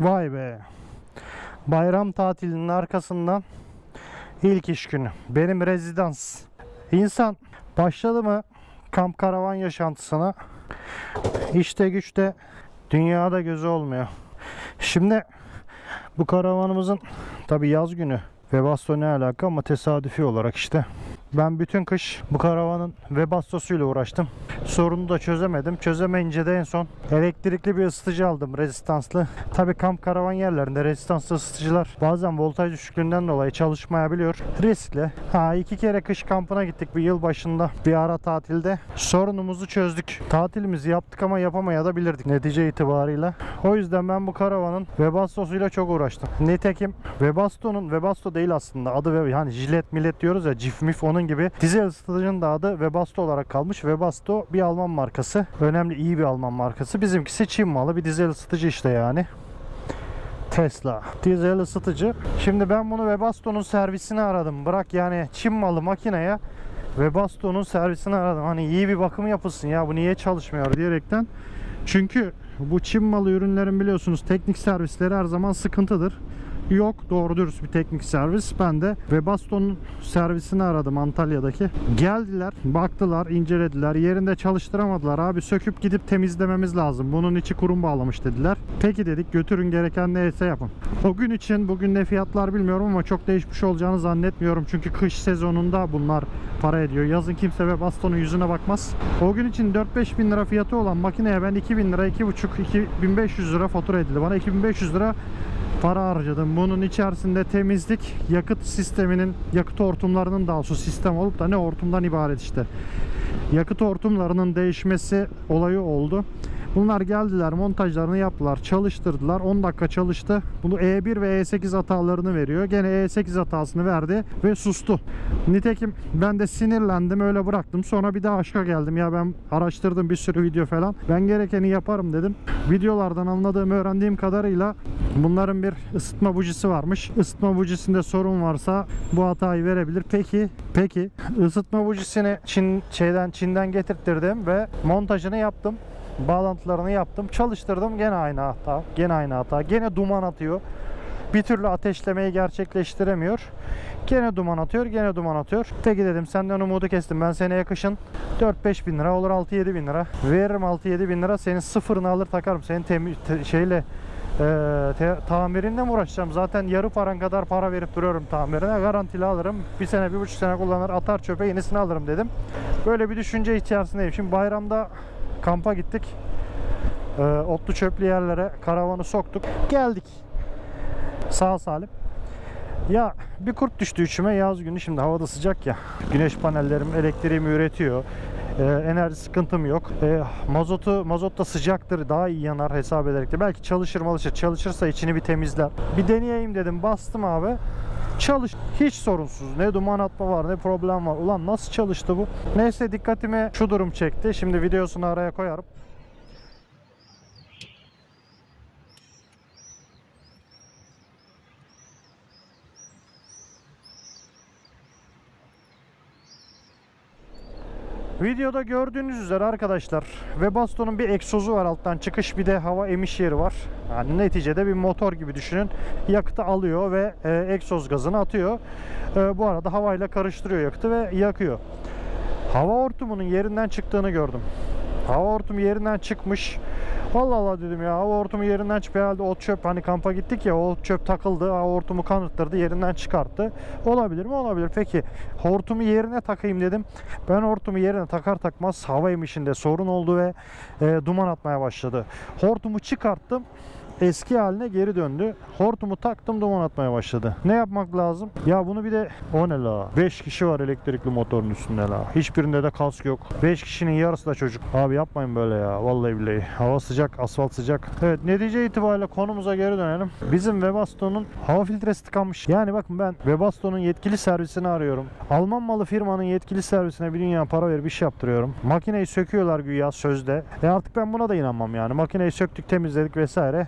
Vay be. Bayram tatilinin arkasından ilk iş günü. Benim rezidans. İnsan başladı mı kamp karavan yaşantısına işte güçte dünyada gözü olmuyor. Şimdi bu karavanımızın tabi yaz günü Webasto ne alaka ama tesadüfi olarak işte. Ben bütün kış bu karavanın Webastosuyla uğraştım. Sorunu da çözemedim. Çözemeyince de en son elektrikli bir ısıtıcı aldım rezistanslı. Tabi kamp karavan yerlerinde rezistanslı ısıtıcılar bazen voltaj düşüklüğünden dolayı çalışmayabiliyor. Riskli. Ha iki kere kış kampına gittik bir yıl başında bir ara tatilde. Sorunumuzu çözdük. Tatilimizi yaptık ama yapamayabilirdik netice itibarıyla. O yüzden ben bu karavanın Webastosuyla çok uğraştım. Nitekim Webasto'nun Webasto değil aslında adı ve yani jilet millet diyoruz ya cif mif onun gibi dizel ısıtıcının da adı Webasto olarak kalmış. Webasto bir Alman markası. Önemli iyi bir Alman markası. Bizimkisi Çin malı bir dizel ısıtıcı işte yani. Tesla dizel ısıtıcı. Şimdi ben bunu Webasto'nun servisini aradım. Bırak yani Çin malı makineye Webasto'nun servisini aradım. Hani iyi bir bakım yapılsın ya bu niye çalışmıyor diyerekten. Çünkü bu Çin malı ürünlerin biliyorsunuz teknik servisleri her zaman sıkıntıdır. Yok doğru dürüst bir teknik servis. Ben de Webasto'nun servisini aradım Antalya'daki. Geldiler, baktılar, incelediler. Yerinde çalıştıramadılar. Abi söküp gidip temizlememiz lazım. Bunun içi kurum bağlamış dediler. Peki dedik götürün gereken neyse yapın. O gün için bugün ne fiyatlar bilmiyorum ama çok değişmiş olacağını zannetmiyorum. Çünkü kış sezonunda bunlar para ediyor. Yazın kimse Webasto'nun yüzüne bakmaz. O gün için 4-5 bin lira fiyatı olan makineye ben 2000 lira, 2,5 2500 lira fatura edildi. Bana 2500 lira para harcadım. Bunun içerisinde temizlik, yakıt sisteminin, yakıt hortumlarının daha doğrusu sistem olup da ne hortumdan ibaret işte. Yakıt hortumlarının değişmesi olayı oldu. Bunlar geldiler, montajlarını yaptılar, çalıştırdılar. 10 dakika çalıştı. Bunu E1 ve E8 hatalarını veriyor. Gene E8 hatasını verdi ve sustu. Nitekim ben de sinirlendim, öyle bıraktım. Sonra bir daha aşka geldim. Ya ben araştırdım bir sürü video falan. Ben gerekeni yaparım dedim. Videolardan anladığım, öğrendiğim kadarıyla bunların bir ısıtma bujisi varmış. Isıtma bujisinde sorun varsa bu hatayı verebilir. Peki, peki ısıtma bujisini Çin şeyden Çin'den getirttirdim ve montajını yaptım bağlantılarını yaptım. Çalıştırdım. Gene aynı hata. Gene aynı hata. Gene duman atıyor. Bir türlü ateşlemeyi gerçekleştiremiyor. Gene duman atıyor. Gene duman atıyor. Peki dedim senden umudu kestim. Ben seneye kışın 4-5 bin lira olur 6-7 bin lira. Veririm 6-7 bin lira. Senin sıfırını alır takarım. Senin temi- te- şeyle e, te- mi uğraşacağım? Zaten yarı paran kadar para verip duruyorum tamirine. Garantili alırım. Bir sene, bir buçuk sene kullanır atar çöpe yenisini alırım dedim. Böyle bir düşünce içerisindeyim. Şimdi bayramda kampa gittik. Ee, otlu çöplü yerlere karavanı soktuk. Geldik. Sağ salim. Ya bir kurt düştü içime yaz günü şimdi havada sıcak ya. Güneş panellerim elektriğimi üretiyor. Ee, enerji sıkıntım yok. Ee, mazotu mazot da sıcaktır daha iyi yanar hesap ederek de. Belki çalışır malışır. Çalışırsa içini bir temizler. Bir deneyeyim dedim. Bastım abi. Çalış. Hiç sorunsuz. Ne duman atma var ne problem var. Ulan nasıl çalıştı bu? Neyse dikkatimi şu durum çekti. Şimdi videosunu araya koyarım. Videoda gördüğünüz üzere arkadaşlar Webasto'nun bir egzozu var alttan çıkış bir de hava emiş yeri var. Yani neticede bir motor gibi düşünün. Yakıtı alıyor ve e, egzoz gazını atıyor. E, bu arada havayla karıştırıyor yakıtı ve yakıyor. Hava hortumunun yerinden çıktığını gördüm. Hava hortumu yerinden çıkmış. Allah Allah dedim ya hava hortumu yerinden çıktı herhalde ot çöp hani kampa gittik ya o çöp takıldı hava hortumu kanıttırdı yerinden çıkarttı. Olabilir mi? Olabilir. Peki hortumu yerine takayım dedim. Ben hortumu yerine takar takmaz hava emişinde sorun oldu ve e, duman atmaya başladı. Hortumu çıkarttım eski haline geri döndü. Hortumu taktım duman atmaya başladı. Ne yapmak lazım? Ya bunu bir de o ne la? 5 kişi var elektrikli motorun üstünde la. Hiçbirinde de kask yok. 5 kişinin yarısı da çocuk. Abi yapmayın böyle ya. Vallahi billahi. Hava sıcak, asfalt sıcak. Evet netice itibariyle konumuza geri dönelim. Bizim Webasto'nun hava filtresi tıkanmış. Yani bakın ben Webasto'nun yetkili servisini arıyorum. Alman malı firmanın yetkili servisine bir dünya para verip iş yaptırıyorum. Makineyi söküyorlar güya sözde. E artık ben buna da inanmam yani. Makineyi söktük, temizledik vesaire.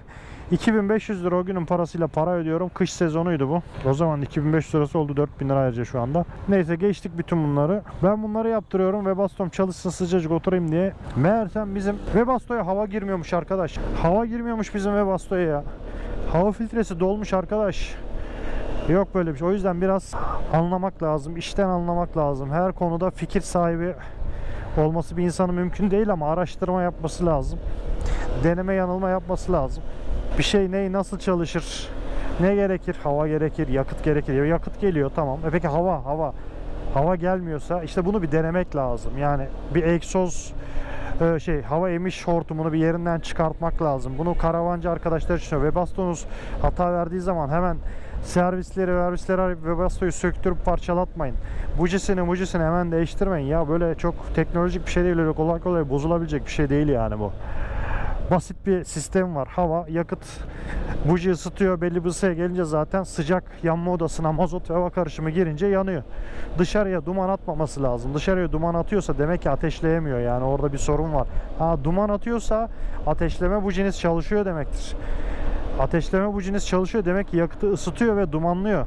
2500 lira o günün parasıyla para ödüyorum. Kış sezonuydu bu. O zaman 2500 lirası oldu 4000 lira ayrıca şu anda. Neyse geçtik bütün bunları. Ben bunları yaptırıyorum. Webastom çalışsın sıcacık oturayım diye. Meğersem bizim Webasto'ya hava girmiyormuş arkadaş. Hava girmiyormuş bizim Webasto'ya ya. Hava filtresi dolmuş arkadaş. Yok böyle bir şey. O yüzden biraz anlamak lazım. işten anlamak lazım. Her konuda fikir sahibi olması bir insanın mümkün değil ama araştırma yapması lazım. Deneme yanılma yapması lazım. Bir şey neyi nasıl çalışır? Ne gerekir? Hava gerekir, yakıt gerekir. Yakıt geliyor tamam. E peki hava, hava. Hava gelmiyorsa işte bunu bir denemek lazım. Yani bir egzoz e, şey hava emiş hortumunu bir yerinden çıkartmak lazım. Bunu karavancı arkadaşlar için ve bastonuz hata verdiği zaman hemen servisleri servisleri arayıp ve bastoyu söktürüp parçalatmayın. Bucisini mucisini hemen değiştirmeyin. Ya böyle çok teknolojik bir şey değil. Öyle kolay kolay bozulabilecek bir şey değil yani bu. Basit bir sistem var. Hava, yakıt, buji ısıtıyor. Belli bir ısıya gelince zaten sıcak yanma odasına mazot ve hava karışımı girince yanıyor. Dışarıya duman atmaması lazım. Dışarıya duman atıyorsa demek ki ateşleyemiyor. Yani orada bir sorun var. Ha duman atıyorsa ateşleme bujiniz çalışıyor demektir. Ateşleme bujiniz çalışıyor demek ki yakıtı ısıtıyor ve dumanlıyor.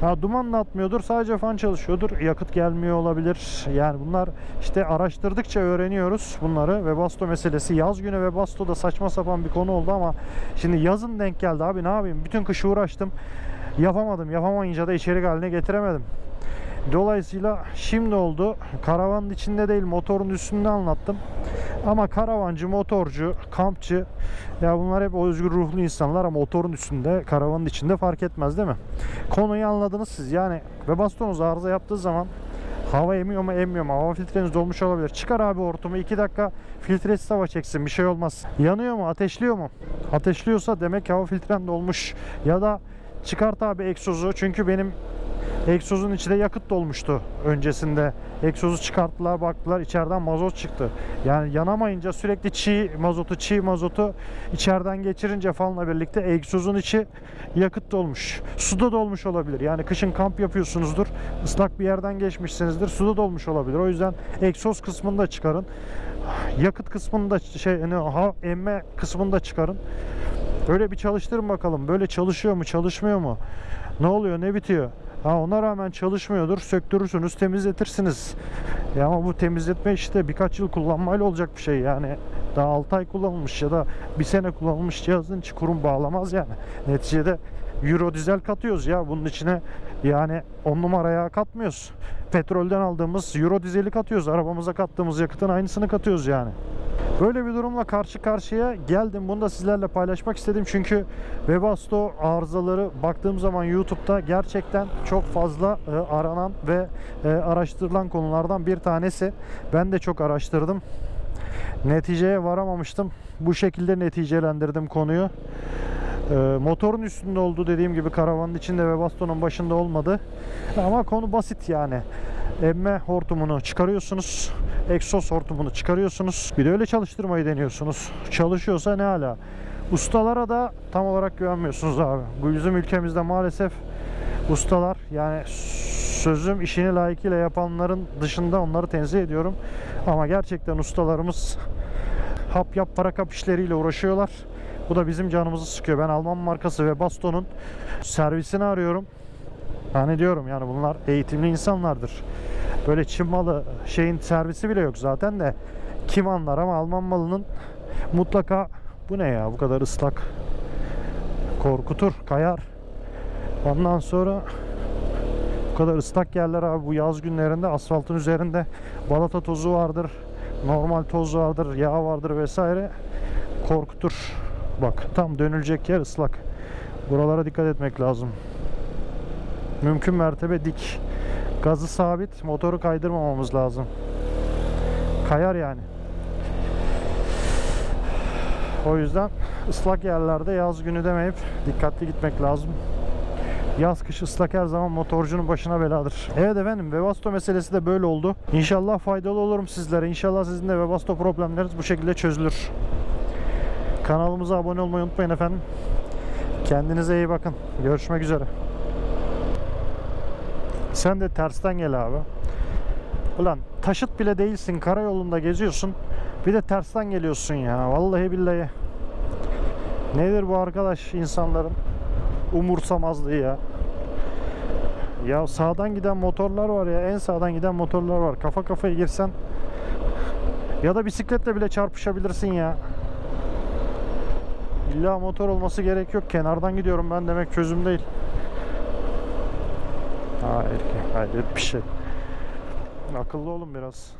Ha, duman da atmıyordur sadece fan çalışıyordur. Yakıt gelmiyor olabilir. Yani bunlar işte araştırdıkça öğreniyoruz bunları. Webasto meselesi. Yaz günü Webasto da saçma sapan bir konu oldu ama şimdi yazın denk geldi abi. Ne yapayım? Bütün kış uğraştım. Yapamadım. Yapamayınca da içerik haline getiremedim. Dolayısıyla şimdi oldu. Karavanın içinde değil motorun üstünde anlattım. Ama karavancı, motorcu, kampçı ya bunlar hep özgür ruhlu insanlar ama motorun üstünde, karavanın içinde fark etmez değil mi? Konuyu anladınız siz. Yani ve bastonuz arıza yaptığı zaman hava emiyor mu emmiyor mu? Hava filtreniz dolmuş olabilir. Çıkar abi hortumu 2 dakika filtresiz hava çeksin bir şey olmaz. Yanıyor mu? Ateşliyor mu? Ateşliyorsa demek ki hava filtren dolmuş. Ya da çıkart abi egzozu çünkü benim egzozun içinde yakıt dolmuştu öncesinde. Egzozu çıkarttılar baktılar içeriden mazot çıktı. Yani yanamayınca sürekli çiğ mazotu çiğ mazotu içeriden geçirince falanla birlikte egzozun içi yakıt dolmuş. Suda dolmuş olabilir. Yani kışın kamp yapıyorsunuzdur. ıslak bir yerden geçmişsinizdir. Suda dolmuş olabilir. O yüzden egzoz kısmını da çıkarın. Yakıt kısmını da şey yani ha, emme kısmını da çıkarın. Öyle bir çalıştırın bakalım. Böyle çalışıyor mu, çalışmıyor mu? Ne oluyor, ne bitiyor? Ha ona rağmen çalışmıyordur. Söktürürsünüz, temizletirsiniz. Ya ama bu temizletme işte birkaç yıl kullanmayla olacak bir şey yani. Daha 6 ay kullanılmış ya da bir sene kullanılmış cihazın içi kurum bağlamaz yani. Neticede Euro dizel katıyoruz ya bunun içine yani 10 numaraya katmıyoruz. Petrolden aldığımız Euro dizeli katıyoruz. Arabamıza kattığımız yakıtın aynısını katıyoruz yani. Böyle bir durumla karşı karşıya geldim. Bunu da sizlerle paylaşmak istedim. Çünkü Webasto arızaları baktığım zaman YouTube'da gerçekten çok fazla e, aranan ve e, araştırılan konulardan bir tanesi. Ben de çok araştırdım. Neticeye varamamıştım. Bu şekilde neticelendirdim konuyu. E, motorun üstünde oldu dediğim gibi karavanın içinde ve bastonun başında olmadı. Ama konu basit yani. Emme hortumunu çıkarıyorsunuz. Egzoz hortumunu çıkarıyorsunuz. Bir de öyle çalıştırmayı deniyorsunuz. Çalışıyorsa ne hala. Ustalara da tam olarak güvenmiyorsunuz abi. Bu bizim ülkemizde maalesef ustalar yani sözüm işini layıkıyla yapanların dışında onları tenzih ediyorum. Ama gerçekten ustalarımız hap yap para kap işleriyle uğraşıyorlar. Bu da bizim canımızı sıkıyor. Ben Alman markası ve Baston'un servisini arıyorum. Hani diyorum yani bunlar eğitimli insanlardır. Böyle Çin malı şeyin servisi bile yok zaten de. Kim anlar ama Alman malının mutlaka bu ne ya bu kadar ıslak korkutur kayar. Ondan sonra bu kadar ıslak yerler abi bu yaz günlerinde asfaltın üzerinde balata tozu vardır normal toz vardır yağ vardır vesaire. Korkutur. Bak tam dönülecek yer ıslak. Buralara dikkat etmek lazım. Mümkün mertebe dik Gazı sabit, motoru kaydırmamamız lazım. Kayar yani. O yüzden ıslak yerlerde yaz günü demeyip dikkatli gitmek lazım. Yaz kış ıslak her zaman motorcunun başına beladır. Evet efendim Webasto meselesi de böyle oldu. İnşallah faydalı olurum sizlere. İnşallah sizin de Webasto problemleriniz bu şekilde çözülür. Kanalımıza abone olmayı unutmayın efendim. Kendinize iyi bakın. Görüşmek üzere. Sen de tersten gel abi. Ulan taşıt bile değilsin. Karayolunda geziyorsun. Bir de tersten geliyorsun ya. Vallahi billahi. Nedir bu arkadaş insanların umursamazlığı ya. Ya sağdan giden motorlar var ya. En sağdan giden motorlar var. Kafa kafaya girsen ya da bisikletle bile çarpışabilirsin ya. İlla motor olması gerek yok. Kenardan gidiyorum ben demek çözüm değil. Hayır, hayır bir şey. Akıllı olun biraz.